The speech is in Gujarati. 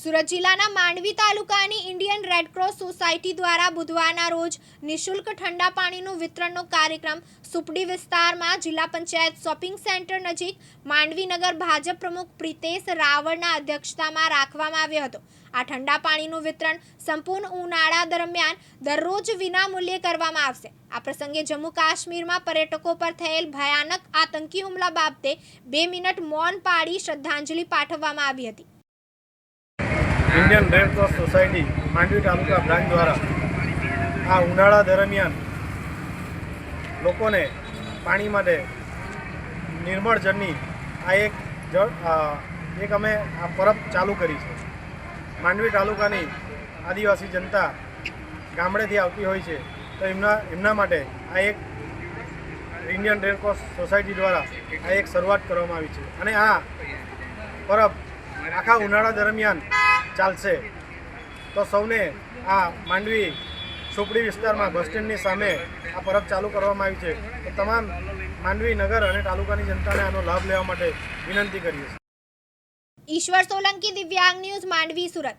સુરત જિલ્લાના માંડવી તાલુકાની ઇન્ડિયન રેડક્રોસ સોસાયટી દ્વારા બુધવારના રોજ નિઃશુલ્ક ઠંડા પાણીનું વિતરણનો કાર્યક્રમ સુપડી વિસ્તારમાં જિલ્લા પંચાયત શોપિંગ સેન્ટર નજીક માંડવીનગર ભાજપ પ્રમુખ પ્રિતેશ રાવળના અધ્યક્ષતામાં રાખવામાં આવ્યો હતો. આ ઠંડા પાણીનું વિતરણ સંપૂર્ણ ઉનાળા દરમિયાન દરરોજ વિનામૂલ્યે કરવામાં આવશે. આ પ્રસંગે જમ્મુ કાશ્મીરમાં પર્યટકો પર થયેલ ભયાનક આતંકી હુમલા બાબતે બે મિનિટ મૌન પાડી શ્રદ્ધાંજલિ પાઠવવામાં આવી હતી. Indian Red Society Mandvi taluka branch દ્વારા આ ઉનાળા દરમિયાન લોકોને પાણી માટે નિર્મળ જળની આ એક જળ એક અમે આ પરબ ચાલુ કરી છે. માંડવી તાલુકાની આદિવાસી જનતા ગામડેથી આવતી હોય છે, તો એમના એમના માટે આ એક ઇન્ડિયન રેડ સોસાયટી દ્વારા આ એક શરૂઆત કરવામાં આવી છે. અને આ પરબ આખા ઉનાળા દરમિયાન ચાલશે. તો સૌને આ માંડવી સુપડી વિસ્તારમાં બસ સ્ટેન્ડની સામે આ પરબ ચાલુ કરવામાં આવી છે. તો તમામ માંડવી નગર અને તાલુકાની જનતાને આનો લાભ લેવા માટે વિનંતી કરીએ છીએ. ઈશ્વર સોલંકી દિવ્યાંગ ન્યૂઝ માંડવી સુરત.